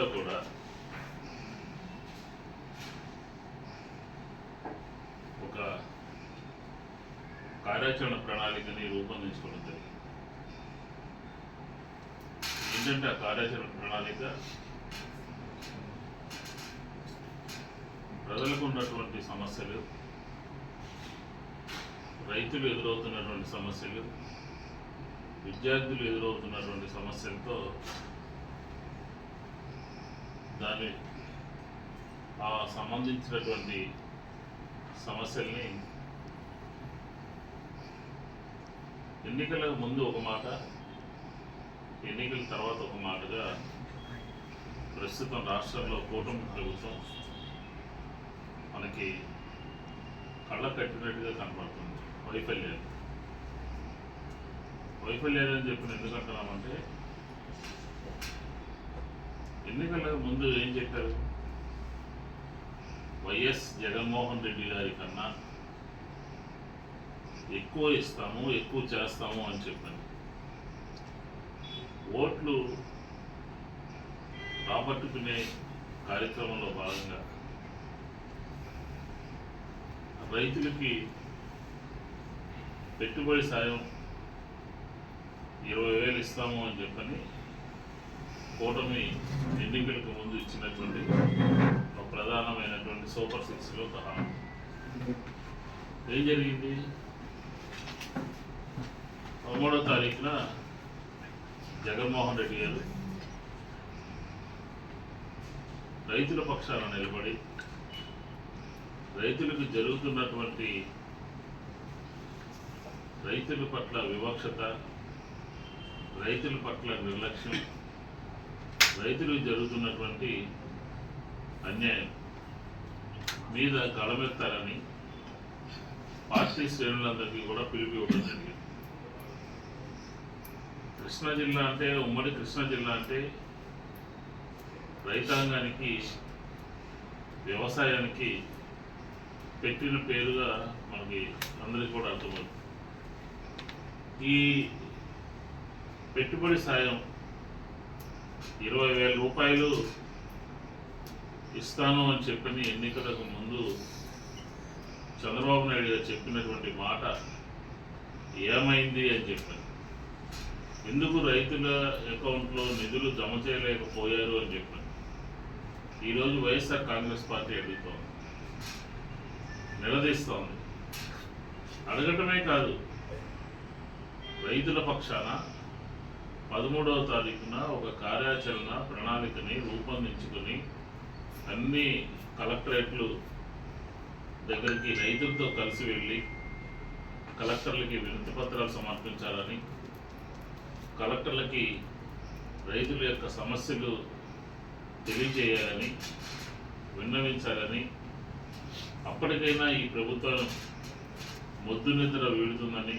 అంతా కూడా. ఒక కార్యాచరణ ప్రణాళికని రూపొందించుకోవడం జరిగింది. ఏంటంటే ఆ కార్యాచరణ ప్రణాళిక? ప్రజలకు ఉన్నటువంటి సమస్యలు రైతులు ఎదురవుతున్నటువంటి సమస్యలు విద్యార్థులు ఎదురవుతున్నటువంటి సమస్యలతో దాని ఆ సంబంధించినటువంటి సమస్యల్ని ఎన్నికలకు ముందు ఒక మాట ఎన్నికల తర్వాత ఒక మాటగా ప్రస్తుతం రాష్ట్రంలో కూటమి ప్రభుత్వం మనకి కళ్ళ కట్టినట్టుగా కనపడుతుంది వైఫల్యాలు. వైఫల్యాలు అని చెప్పిన ఎందుకంటున్నామంటే అంటున్నామంటే ముందు ఏం చెప్పారు? వైఎస్ జగన్మోహన్ రెడ్డి గారి కన్నా ఎక్కువ ఇస్తాము ఎక్కువ చేస్తాము అని చెప్పాను ఓట్లు రాబట్టుకునే కార్యక్రమంలో భాగంగా రైతులకి పెట్టుబడి సాయం ఇరవై వేలు ఇస్తాము అని చెప్పని కూటమి ఎన్నికలకు ముందు ఇచ్చినటువంటి ఒక ప్రధానమైనటువంటి సూపర్ సిక్స్లో సహా ఏం జరిగింది? పదమూడో తారీఖున జగన్మోహన్ రెడ్డి గారు రైతుల పక్షాన నిలబడి రైతులకు జరుగుతున్నటువంటి రైతుల పట్ల వివక్షత రైతుల పట్ల నిర్లక్ష్యం రైతులు జరుగుతున్నటువంటి అన్యాయం. మీద గళమెత్తాలని పార్టీ శ్రేణులందరికీ కూడా పిలుపు ఇవ్వడం జరిగింది. కృష్ణా జిల్లా అంటే ఉమ్మడి కృష్ణా జిల్లా అంటే రైతాంగానికి వ్యవసాయానికి పెట్టిన పేరుగా మనకి అందరికీ కూడా అర్థమవుతుంది. ఈ పెట్టుబడి సాయం ఇరవై వేల రూపాయలు ఇస్తాను అని చెప్పిన ఎన్నికలకు ముందు చంద్రబాబు నాయుడు గారు చెప్పినటువంటి మాట ఏమైంది అని చెప్పాను ఎందుకు రైతుల అకౌంట్లో నిధులు జమ చేయలేకపోయారు అని చెప్పాను ఈరోజు వైఎస్ఆర్ కాంగ్రెస్ పార్టీ అడుగుతోంది. నిలదీస్తోంది. అడగటమే కాదు రైతుల పక్షాన పదమూడవ తారీఖున ఒక కార్యాచరణ ప్రణాళికని రూపొందించుకొని అన్ని కలెక్టరేట్లు దగ్గరికి రైతులతో కలిసి వెళ్ళి కలెక్టర్లకి వినతి పత్రాలు సమర్పించాలని కలెక్టర్లకి రైతుల యొక్క సమస్యలు తెలియజేయాలని విన్నవించాలని. అప్పటికైనా ఈ ప్రభుత్వం మొద్దు నిద్ర వీడుతుందని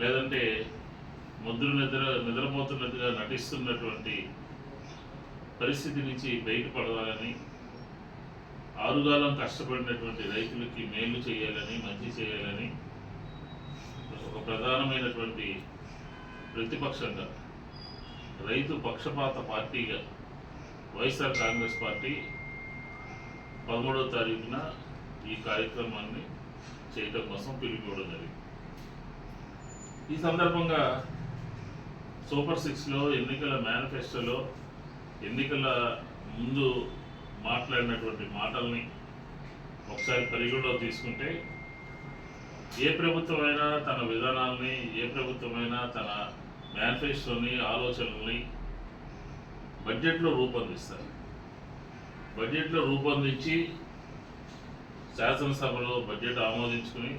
లేదంటే ముద్ర నిద్ర నిద్రపోతున్నట్టుగా నటిస్తున్నటువంటి పరిస్థితి నుంచి బయటపడాలని ఆరుగాలం కష్టపడినటువంటి రైతులకి మేలు చేయాలని మంచి చేయాలని ఒక ప్రధానమైనటువంటి ప్రతిపక్షంగా రైతు పక్షపాత పార్టీగా వైఎస్ఆర్ కాంగ్రెస్ పార్టీ పదమూడవ తారీఖున ఈ కార్యక్రమాన్ని చేయటం కోసం పిలుపుకోవడం జరిగింది. ఈ సందర్భంగా సూపర్ సిక్స్లో ఎన్నికల మేనిఫెస్టోలో ఎన్నికల ముందు మాట్లాడినటువంటి మాటల్ని ఒకసారి పరిగణలో తీసుకుంటే ఏ ప్రభుత్వమైనా తన విధానాల్ని ఏ ప్రభుత్వమైనా తన మేనిఫెస్టోని ఆలోచనల్ని బడ్జెట్లో రూపొందిస్తారు. బడ్జెట్లో రూపొందించి శాసనసభలో బడ్జెట్ ఆమోదించుకుని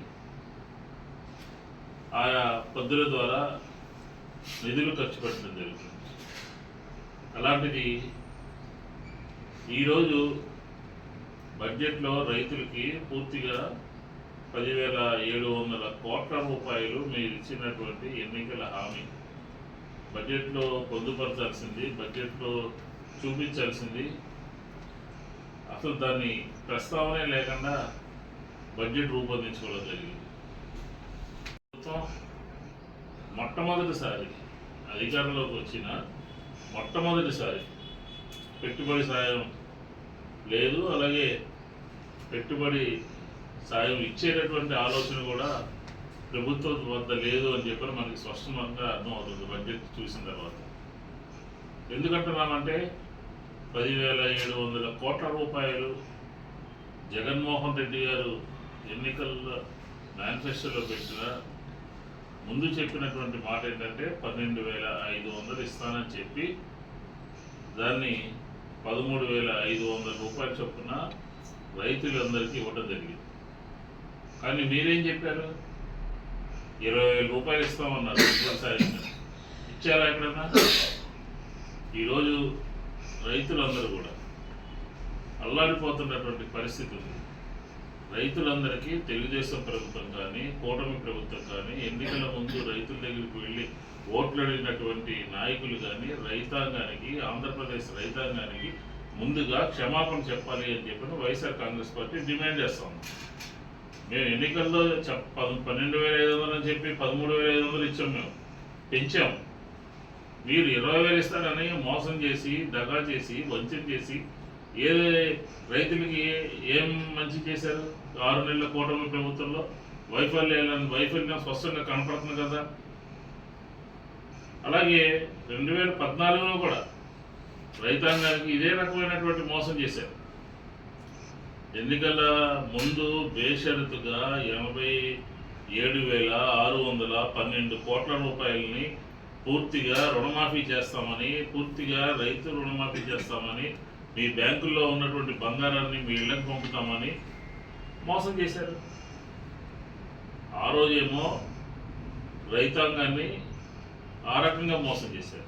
ఆయా పద్ధతుల ద్వారా నిధులు ఖర్చు పెట్టడం జరుగుతుంది. అలాంటిది ఈరోజు బడ్జెట్లో రైతులకి పూర్తిగా పదివేల ఏడు వందల కోట్ల రూపాయలు మీరు ఇచ్చినటువంటి ఎన్నికల హామీ. బడ్జెట్లో పొందుపరచాల్సింది బడ్జెట్లో చూపించాల్సింది. అసలు దాన్ని ప్రస్తావనే లేకుండా బడ్జెట్ రూపొందించుకోవడం జరిగింది. ప్రభుత్వం మొట్టమొదటిసారి అధికారంలోకి వచ్చిన మొట్టమొదటిసారి పెట్టుబడి సాయం లేదు అలాగే పెట్టుబడి సాయం ఇచ్చేటటువంటి ఆలోచన కూడా ప్రభుత్వం వద్ద లేదు అని చెప్పి మనకి స్పష్టంగా అర్థమవుతుంది బడ్జెట్ చూసిన తర్వాత. ఎందుకంటున్నామంటే పదివేల ఏడు వందల కోట్ల రూపాయలు జగన్మోహన్ రెడ్డి గారు ఎన్నికల్లో మేనిఫెస్టోలో పెట్టిన ముందు చెప్పినటువంటి మాట ఏంటంటే పన్నెండు వేల ఐదు వందలు ఇస్తానని చెప్పి దాన్ని పదమూడు వేల ఐదు వందల రూపాయల చొప్పున రైతులందరికీ ఇవ్వడం జరిగింది. కానీ మీరేం చెప్పారు? ఇరవై వేల రూపాయలు ఇస్తామన్నారు వ్యవసాయం ఇచ్చారా ఎక్కడన్నా ఈరోజు రైతులందరూ కూడా అల్లాడిపోతున్నటువంటి పరిస్థితి ఉంది. రైతులందరికీ తెలుగుదేశం ప్రభుత్వం కానీ కూటమి ప్రభుత్వం కానీ ఎన్నికల ముందు రైతుల దగ్గరికి వెళ్ళి ఓట్లు అడిగినటువంటి నాయకులు కానీ రైతాంగానికి ఆంధ్రప్రదేశ్ రైతాంగానికి ముందుగా క్షమాపణ చెప్పాలి అని చెప్పి వైఎస్ఆర్ కాంగ్రెస్ పార్టీ డిమాండ్ చేస్తాం మేము ఎన్నికల్లో చెప్ పన్నెండు వేల ఐదు వందలు అని చెప్పి పదమూడు వేల ఐదు వందలు ఇచ్చాం మేము. పెంచాం. మీరు ఇరవై వేలు ఇస్తారని మోసం చేసి దగా చేసి వంచన చేసి ఏ రైతులకి ఏం మంచి చేశారు? ఆరు నెలల కూటమి ప్రభుత్వంలో వైఫల్యాలను వైఫల్యం స్పష్టంగా కనపడుతుంది కదా. అలాగే రెండు వేల పద్నాలుగులో కూడా రైతాంగానికి ఇదే రకమైనటువంటి మోసం చేశారు. ఎన్నికల ముందు బేషరతుగా ఎనభై ఏడు వేల ఆరు వందల పన్నెండు కోట్ల రూపాయలని పూర్తిగా రుణమాఫీ చేస్తామని పూర్తిగా రైతు రుణమాఫీ చేస్తామని మీ బ్యాంకుల్లో ఉన్నటువంటి బంగారాన్ని మీ ఇళ్ళకి పంపుతామని మోసం చేశారు. ఆ రోజేమో రైతాంగాన్ని ఆ రకంగా మోసం చేశారు.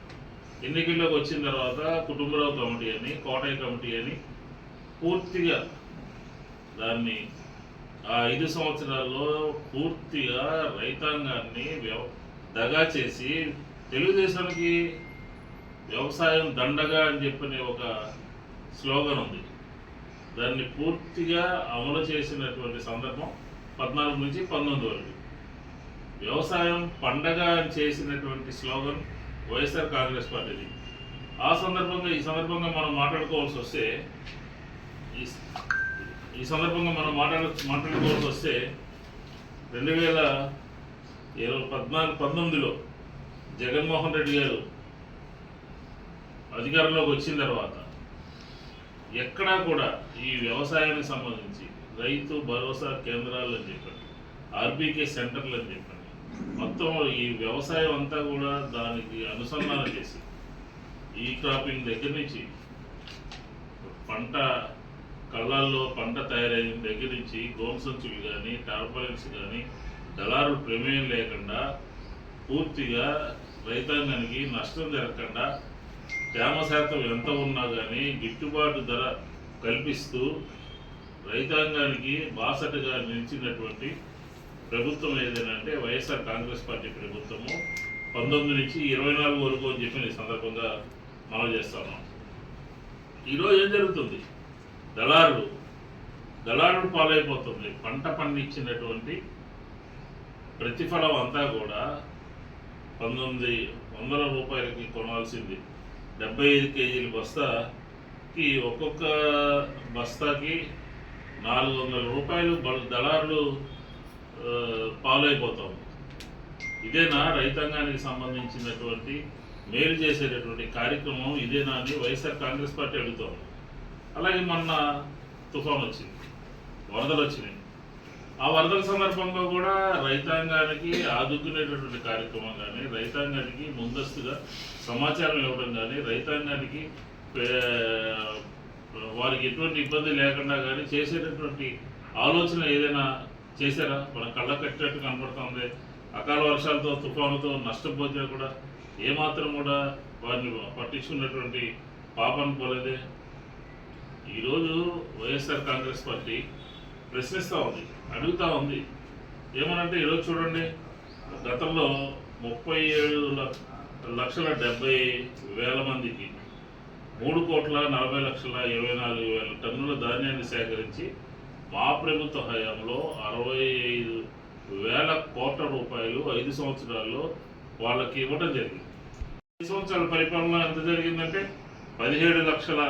ఎన్నికల్లోకి వచ్చిన తర్వాత కుటుంబరావు కమిటీ అని కోటయ్య కమిటీ అని పూర్తిగా దాన్ని ఆ ఐదు సంవత్సరాల్లో పూర్తిగా రైతాంగాన్ని వ్యవ దగా చేసి తెలుగుదేశానికి వ్యవసాయం దండగా అని చెప్పిన ఒక స్లోగన్ ఉంది. దాన్ని పూర్తిగా అమలు చేసినటువంటి సందర్భం పద్నాలుగు నుంచి పంతొమ్మిది వరకు. వ్యవసాయం పండగ అని చేసినటువంటి స్లోగన్ వైఎస్ఆర్ కాంగ్రెస్ పార్టీది. ఆ సందర్భంగా ఈ సందర్భంగా మనం మాట్లాడుకోవాల్సి వస్తే ఈ ఈ సందర్భంగా మనం మాట్లాడు మాట్లాడుకోవాల్సి వస్తే రెండు వేల ఇరవై పద్నాలుగు పంతొమ్మిదిలో జగన్మోహన్ రెడ్డి గారు అధికారంలోకి వచ్చిన తర్వాత ఎక్కడా కూడా ఈ వ్యవసాయానికి సంబంధించి రైతు భరోసా కేంద్రాలు అని చెప్పండి ఆర్బీకే సెంటర్లు అని చెప్పండి. మొత్తం ఈ వ్యవసాయం అంతా కూడా దానికి అనుసంధానం చేసి ఈ క్రాపింగ్ దగ్గర నుంచి పంట కళ్ళాల్లో పంట తయారైన దగ్గర నుంచి గోమ్ సంచులు కానీ టార్పలిన్స్ కానీ దళారు ప్రమేయం లేకుండా పూర్తిగా రైతాంగానికి నష్టం జరగకుండా తేమ శాతం ఎంత ఉన్నా కానీ గిట్టుబాటు ధర కల్పిస్తూ రైతాంగానికి బాసటగా నిలిచినటువంటి ప్రభుత్వం ఏదైనా అంటే వైఎస్ఆర్ కాంగ్రెస్ పార్టీ ప్రభుత్వము పంతొమ్మిది నుంచి ఇరవై నాలుగు వరకు అని చెప్పి సందర్భంగా మనం చేస్తాము ఈరోజు ఏం జరుగుతుంది? దళారులు దళారులు పాలైపోతుంది. పంట పండించినటువంటి ప్రతిఫలం అంతా కూడా పంతొమ్మిది వందల రూపాయలకి కొనాల్సింది. డెబ్బై ఐదు కేజీల బస్తాకి ఒక్కొక్క బస్తాకి నాలుగు వందల రూపాయలు దళారులు పాలైపోతాం. ఇదేనా రైతాంగానికి సంబంధించినటువంటి మేలు చేసేటటువంటి కార్యక్రమం ఇదేనా అని వైఎస్ఆర్ కాంగ్రెస్ పార్టీ అడుగుతాం అలాగే మొన్న తుఫాన్ వచ్చింది. వరదలు వచ్చినాయి. ఆ వరదల సందర్భంలో కూడా రైతాంగానికి ఆదుకునేటటువంటి కార్యక్రమం కానీ రైతాంగానికి ముందస్తుగా సమాచారం ఇవ్వడం కానీ రైతాంగానికి వారికి ఎటువంటి ఇబ్బంది లేకుండా కానీ చేసేటటువంటి ఆలోచన ఏదైనా చేశారా? మన కళ్ళ కట్టినట్టు కనపడుతుంది. అకాల వర్షాలతో తుఫానుతో నష్టపోతే కూడా ఏమాత్రం కూడా వారిని పట్టించుకున్నటువంటి పాపను పోలేదే. ఈరోజు వైఎస్ఆర్ కాంగ్రెస్ పార్టీ ప్రశ్నిస్తూ ఉంది అడుగుతూ ఉంది. ఏమనంటే ఈరోజు చూడండి గతంలో ముప్పై ఏడు లక్షల డెబ్బై వేల మందికి మూడు కోట్ల నలభై లక్షల ఇరవై నాలుగు వేల టన్నుల ధాన్యాన్ని సేకరించి మా ప్రభుత్వ హయాంలో అరవై ఐదు వేల కోట్ల రూపాయలు ఐదు సంవత్సరాల్లో వాళ్ళకి ఇవ్వడం జరిగింది. ఐదు సంవత్సరాల పరిపాలన ఎంత జరిగిందంటే పదిహేడు లక్షల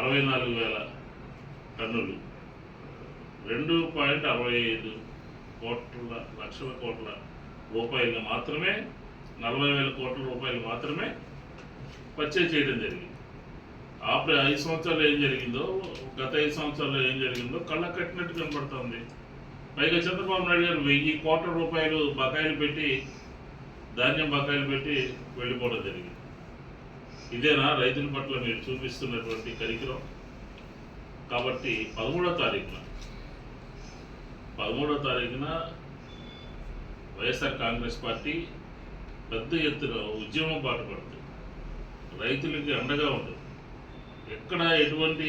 అరవై నాలుగు వేల టన్నులు. రెండు పాయింట్ అరవై ఐదు కోట్ల లక్షల కోట్ల రూపాయలు మాత్రమే నలభై వేల కోట్ల రూపాయలు మాత్రమే పర్చేజ్ చేయడం జరిగింది. ఆ ఐదు సంవత్సరాలు ఏం జరిగిందో గత ఐదు సంవత్సరాల్లో ఏం జరిగిందో కళ్ళ కట్టినట్టు కనబడుతోంది. పైగా చంద్రబాబు నాయుడు గారు వెయ్యి కోట్ల రూపాయలు బకాయిలు పెట్టి ధాన్యం బకాయిలు పెట్టి వెళ్ళిపోవడం జరిగింది. ఇదేనా రైతుల పట్ల మీరు చూపిస్తున్నటువంటి కరికరం? కాబట్టి పదమూడో తారీఖున పదమూడో తారీఖున వైఎస్ఆర్ కాంగ్రెస్ పార్టీ పెద్ద ఎత్తున ఉద్యమం పాటుపడుతుంది రైతులకి అండగా ఉంటుంది. ఎక్కడ ఎటువంటి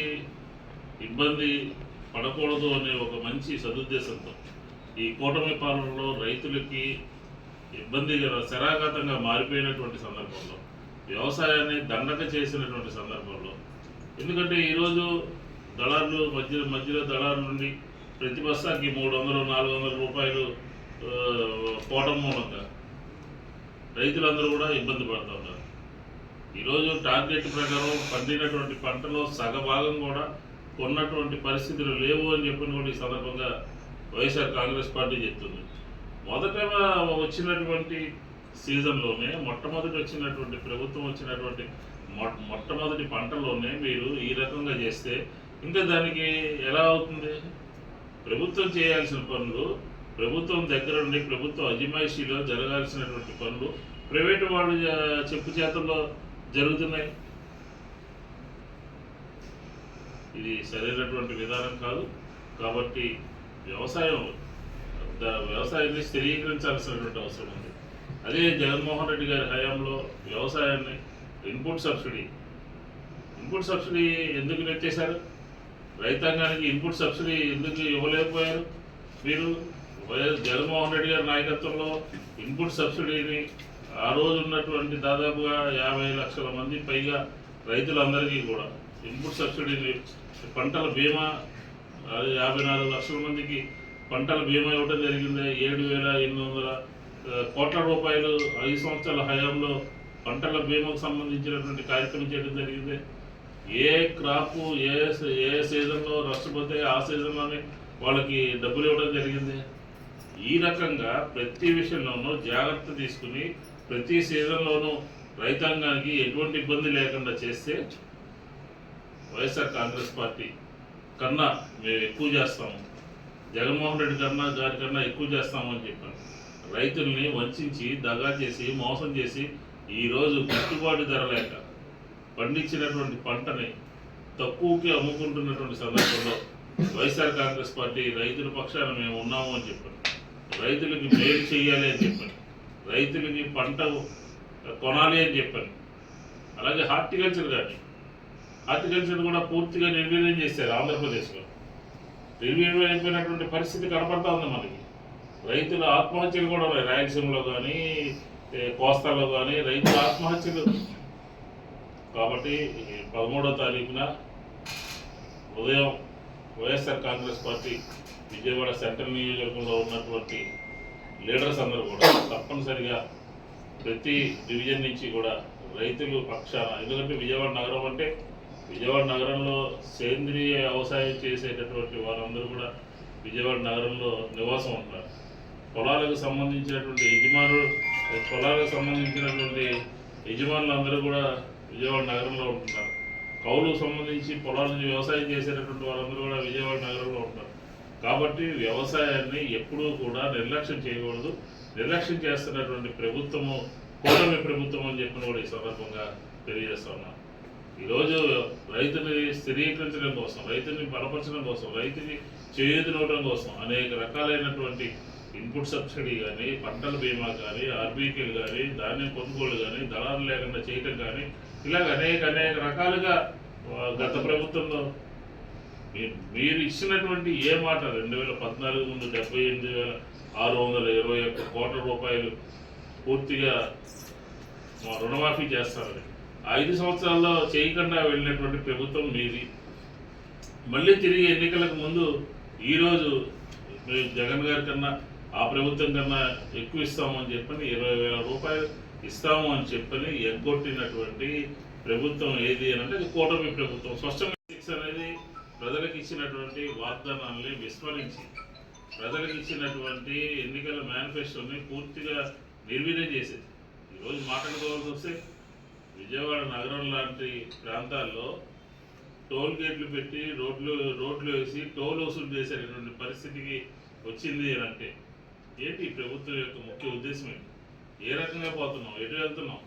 ఇబ్బంది పడకూడదు అనే ఒక మంచి సదుద్దేశంతో ఈ కూటమి పాలనలో రైతులకి ఇబ్బంది శరాఘాతంగా మారిపోయినటువంటి సందర్భంలో వ్యవసాయాన్ని దండక చేసినటువంటి సందర్భంలో ఎందుకంటే ఈరోజు దళారులు మధ్య మధ్యలో దళారు నుండి ప్రతి బస్తాకి మూడు వందలు నాలుగు వందల రూపాయలు పోవడం మూలంగా రైతులందరూ కూడా ఇబ్బంది పడుతూ ఉన్నారు. ఈరోజు టార్గెట్ ప్రకారం పండినటువంటి పంటలో సగభాగం కూడా కొన్నటువంటి పరిస్థితులు లేవు అని చెప్పిన కూడా ఈ సందర్భంగా వైఎస్ఆర్ కాంగ్రెస్ పార్టీ చెప్తుంది. మొదట వచ్చినటువంటి సీజన్లోనే మొట్టమొదటి వచ్చినటువంటి ప్రభుత్వం వచ్చినటువంటి మొ- మొట్టమొదటి పంటలోనే మీరు ఈ రకంగా చేస్తే ఇంకా దానికి ఎలా అవుతుంది? ప్రభుత్వం చేయాల్సిన పనులు ప్రభుత్వం దగ్గర ఉండి ప్రభుత్వ అజమాయిషీలో జరగాల్సినటువంటి పనులు ప్రైవేటు వాళ్ళు చెప్పు చేతల్లో జరుగుతున్నాయి. ఇది సరైనటువంటి విధానం కాదు. కాబట్టి వ్యవసాయం వ్యవసాయాన్ని స్థిరీకరించాల్సినటువంటి అవసరం ఉంది. అదే జగన్మోహన్ రెడ్డి గారి హయాంలో వ్యవసాయాన్ని ఇన్పుట్ సబ్సిడీ ఇన్పుట్ సబ్సిడీ ఎందుకు నెట్టేశారు? రైతాంగానికి ఇన్పుట్ సబ్సిడీ ఎందుకు ఇవ్వలేకపోయారు? మీరు వైఎస్ జగన్మోహన్ రెడ్డి గారి నాయకత్వంలో ఇన్పుట్ సబ్సిడీని ఆ రోజు ఉన్నటువంటి దాదాపుగా యాభై లక్షల మంది పైగా రైతులందరికీ కూడా ఇన్పుట్ సబ్సిడీని పంటల బీమా యాభై నాలుగు లక్షల మందికి పంటల బీమా ఇవ్వడం జరిగింది. ఏడు వేల ఎనిమిది వందల కోట్ల రూపాయలు ఐదు సంవత్సరాల హయాంలో పంటల బీమాకు సంబంధించినటువంటి కార్యక్రమం చేయడం జరిగింది. ఏ క్రాప్ ఏ సీ- ఏ సీజన్లో నష్టపోతే ఆ సీజన్లోనే వాళ్ళకి డబ్బులు ఇవ్వడం జరిగింది. ఈ రకంగా ప్రతి విషయంలోనూ జాగ్రత్త తీసుకుని ప్రతి సీజన్లోనూ రైతాంగానికి ఎటువంటి ఇబ్బంది లేకుండా చేస్తే వైఎస్ఆర్ కాంగ్రెస్ పార్టీ కన్నా మేము ఎక్కువ చేస్తాము. జగన్మోహన్ రెడ్డి కన్నా గారి కన్నా ఎక్కువ చేస్తామని చెప్పాను రైతుల్ని వంచి దగా చేసి మోసం చేసి ఈరోజు గిట్టుబాటు ధర లేక పండించినటువంటి పంటని తక్కువకి అమ్ముకుంటున్నటువంటి సందర్భంలో వైఎస్ఆర్ కాంగ్రెస్ పార్టీ రైతుల పక్షాన మేము ఉన్నాము అని చెప్పాను రైతులకి మేలు చేయాలి అని చెప్పాను రైతులకి పంట కొనాలి అని చెప్పాను అలాగే హార్టికల్చర్ కానీ హార్టికల్చర్ కూడా పూర్తిగా నిర్వీర్యం చేశారు ఆంధ్రప్రదేశ్లో. నిర్వీర్యం అయిపోయినటువంటి పరిస్థితి కనపడతా ఉంది మనకి. రైతుల ఆత్మహత్యలు కూడా ఉన్నాయి. రాయలసీమలో కానీ కోస్తాలో కానీ రైతుల ఆత్మహత్యలు కాబట్టి పదమూడో తారీఖున ఉదయం YSR Congress party Vijayawada central నియోజకవర్గంలో ఉన్నటువంటి లీడర్స్ అందరూ కూడా తప్పనిసరిగా ప్రతి డివిజన్ నుంచి కూడా రైతులు పక్షాన ఎందుకంటే విజయవాడ నగరం అంటే విజయవాడ నగరంలో సేంద్రియ వ్యవసాయం చేసేటటువంటి వారందరూ కూడా విజయవాడ నగరంలో నివాసం ఉంటారు. పొలాలకు సంబంధించినటువంటి యజమానులు పొలాలకు సంబంధించినటువంటి యజమానులందరూ కూడా విజయవాడ నగరంలో ఉంటున్నారు కౌలుకు సంబంధించి పొలాల నుంచి వ్యవసాయం చేసేటటువంటి వాళ్ళందరూ కూడా విజయవాడ నగరంలో ఉంటారు. కాబట్టి వ్యవసాయాన్ని ఎప్పుడూ కూడా నిర్లక్ష్యం చేయకూడదు. నిర్లక్ష్యం చేస్తున్నటువంటి ప్రభుత్వము కూటమి ప్రభుత్వం అని చెప్పిన కూడా ఈ సందర్భంగా తెలియజేస్తా ఉన్నాను ఈరోజు రైతుని స్థిరీకరించడం కోసం రైతుని బలపరచడం కోసం రైతుని చేయూతనివ్వడం కోసం అనేక రకాలైనటువంటి ఇన్పుట్ సబ్సిడీ కానీ పంటల బీమా కానీ ఆర్బీకేలు కానీ ధాన్యం కొనుగోలు కానీ దళాలు లేకుండా చేయటం కానీ ఇలాగ అనేక అనేక రకాలుగా గత ప్రభుత్వంలో మీరు ఇచ్చినటువంటి ఏ మాట రెండు వేల పద్నాలుగు ముందు డెబ్బై ఎనిమిది వేల ఆరు వందల ఇరవై ఒక్క కోట్ల రూపాయలు పూర్తిగా మా రుణమాఫీ చేస్తారని. ఐదు సంవత్సరాల్లో చేయకుండా వెళ్ళినటువంటి ప్రభుత్వం మీది. మళ్ళీ తిరిగి ఎన్నికలకు ముందు ఈరోజు జగన్ గారి కన్నా ఆ ప్రభుత్వం కన్నా ఎక్కువ ఇస్తామని చెప్పని ఇరవై వేల రూపాయలు ఇస్తాము అని చెప్పని ఎగ్గొట్టినటువంటి ప్రభుత్వం ఏది అని అంటే కూటమి ప్రభుత్వం. స్పష్టమైన శిక్ష అనేది ప్రజలకు ఇచ్చినటువంటి వాగ్దానాల్ని విస్మరించి ప్రజలకు ఇచ్చినటువంటి ఎన్నికల మేనిఫెస్టోని పూర్తిగా నిర్వీర్యం చేసేది. ఈరోజు మాట్లాడుకోవాల్సి వస్తే విజయవాడ నగరం లాంటి ప్రాంతాల్లో టోల్ గేట్లు పెట్టి రోడ్లు రోడ్లు వేసి టోల్ వసూలు చేసేటటువంటి పరిస్థితికి వచ్చింది అంటే ఏంటి ప్రభుత్వం యొక్క ముఖ్య ఉద్దేశం ఏంటి? ఏ రకంగా పోతున్నాం ఎటు వెళ్తున్నాం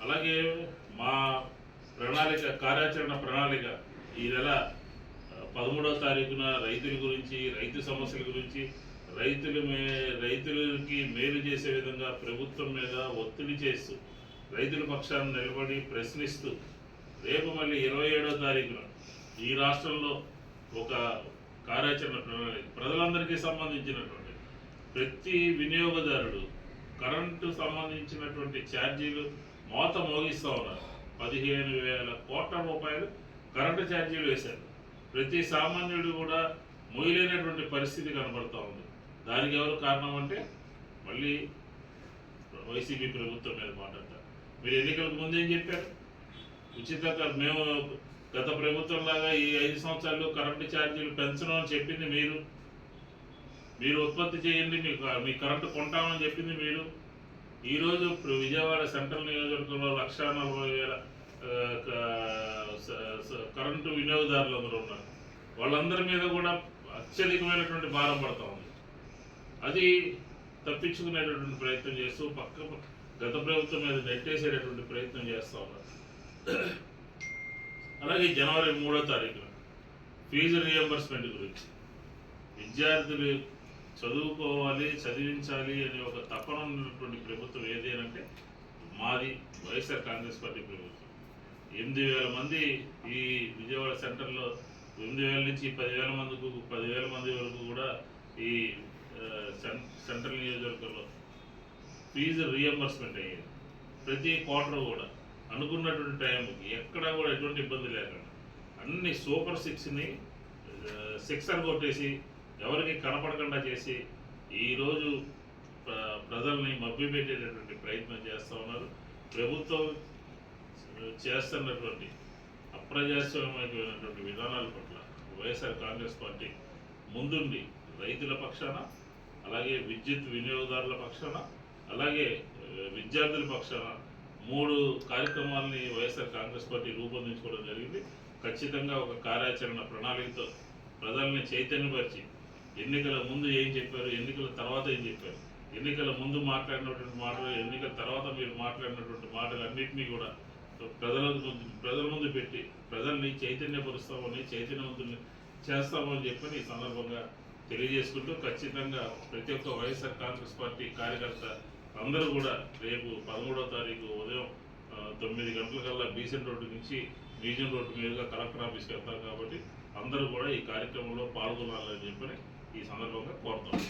అలాగే మా ప్రణాళిక కార్యాచరణ ప్రణాళిక ఈ నెల పదమూడవ తారీఖున రైతుల గురించి రైతు సమస్యల గురించి రైతులు మే రైతులకి మేలు చేసే విధంగా ప్రభుత్వం మీద ఒత్తిడి చేస్తూ రైతుల పక్షాన్ని నిలబడి ప్రశ్నిస్తూ రేపు మళ్ళీ ఇరవై ఏడో తారీఖున ఈ రాష్ట్రంలో ఒక కార్యాచరణ ప్రణాళిక ప్రజలందరికీ సంబంధించినటువంటి ప్రతి వినియోగదారుడు కరెంటు సంబంధించినటువంటి ఛార్జీలు మోత మోగిస్తూ ఉన్నారు. పదిహేను వేల కోట్ల రూపాయలు కరెంటు ఛార్జీలు వేశారు. ప్రతి సామాన్యుడు కూడా మొయ్యలేనటువంటి పరిస్థితి కనబడుతూ ఉంది. దానికి ఎవరు కారణం అంటే మళ్ళీ వైసీపీ ప్రభుత్వం మీద మాట్లాడతారు మీరు ఎన్నికలకు ముందేం చెప్పారు? ఉచిత మేము గత ప్రభుత్వం లాగా ఈ ఐదు సంవత్సరాలు కరెంటు ఛార్జీలు పెంచడం అని చెప్పింది మీరు. మీరు ఉత్పత్తి చేయండి మీకు మీ కరెంటు కొంటామని చెప్పింది మీరు. ఈరోజు ఇప్పుడు విజయవాడ సెంట్రల్ నియోజకవర్గంలో లక్ష నలభై వేల స- కరెంటు వినియోగదారులు అందరూ ఉన్నారు. వాళ్ళందరి మీద కూడా అత్యధికమైనటువంటి భారం పడతా ఉంది. అది తప్పించుకునేటటువంటి ప్రయత్నం చేస్తూ పక్క గత ప్రభుత్వం మీద నెట్టేసేటటువంటి ప్రయత్నం చేస్తూ ఉన్నారు. అలాగే జనవరి మూడో తారీఖున ఫీజు రియంబర్స్మెంట్ గురించి విద్యార్థులు చదువుకోవాలి చదివించాలి అనే ఒక తపన ఉన్నటువంటి ప్రభుత్వం ఏది అని అంటే మాది వైఎస్ఆర్ కాంగ్రెస్ పార్టీ ప్రభుత్వం. ఎనిమిది వేల మంది ఈ విజయవాడ సెంటర్లో ఎనిమిది వేల నుంచి పదివేల మందికు పదివేల మంది వరకు కూడా ఈ సెంట్రల్ నియోజకవర్గంలో ఫీజు రియంబర్స్మెంట్ అయ్యేది. ప్రతి క్వార్టర్ కూడా అనుకున్నటువంటి టైంకి ఎక్కడా కూడా ఎటువంటి ఇబ్బంది లేకుండా అన్ని సూపర్ సిక్స్ని సిక్సర్ కొట్టేసి ఎవరికి కనపడకుండా చేసి ఈరోజు ప్ర- ప్రజల్ని మభ్యపెట్టేటటువంటి ప్రయత్నం చేస్తూ ఉన్నారు. ప్రభుత్వం చేస్తున్నటువంటి అప్రజాస్వామ్యమైనటువంటి విధానాల పట్ల వైఎస్ఆర్ కాంగ్రెస్ పార్టీ ముందుండి రైతుల పక్షాన అలాగే విద్యుత్ వినియోగదారుల పక్షాన అలాగే విద్యార్థుల పక్షాన మూడు కార్యక్రమాలని వైఎస్ఆర్ కాంగ్రెస్ పార్టీ రూపొందించుకోవడం జరిగింది. ఖచ్చితంగా ఒక కార్యాచరణ ప్రణాళికతో ప్రజల్ని చైతన్యపరిచి ఎన్నికల ముందు ఏం చెప్పారు ఎన్నికల తర్వాత ఏం చెప్పారు? ఎన్నికల ముందు మాట్లాడినటువంటి మాటలు ఎన్నికల తర్వాత మీరు మాట్లాడినటువంటి మాటలన్నింటినీ కూడా ప్రజల ముందు ప్రజల ముందు పెట్టి ప్రజల్ని చైతన్యపరుస్తామని చైతన్యవంతుల్ని చేస్తామని చెప్పని ఈ సందర్భంగా తెలియజేసుకుంటూ ఖచ్చితంగా ప్రతి ఒక్క వైఎస్ఆర్ కాంగ్రెస్ పార్టీ కార్యకర్త అందరూ కూడా రేపు పదమూడో తారీఖు ఉదయం తొమ్మిది గంటలకల్లా బీసెన్ రోడ్డు నుంచి బీజన్ రోడ్డు మీదుగా కలెక్టర్ ఆఫీస్కి వెళ్తారు కాబట్టి అందరూ కూడా ఈ కార్యక్రమంలో పాల్గొనాలని చెప్పని ఈ సందర్భంగా కోరుతాం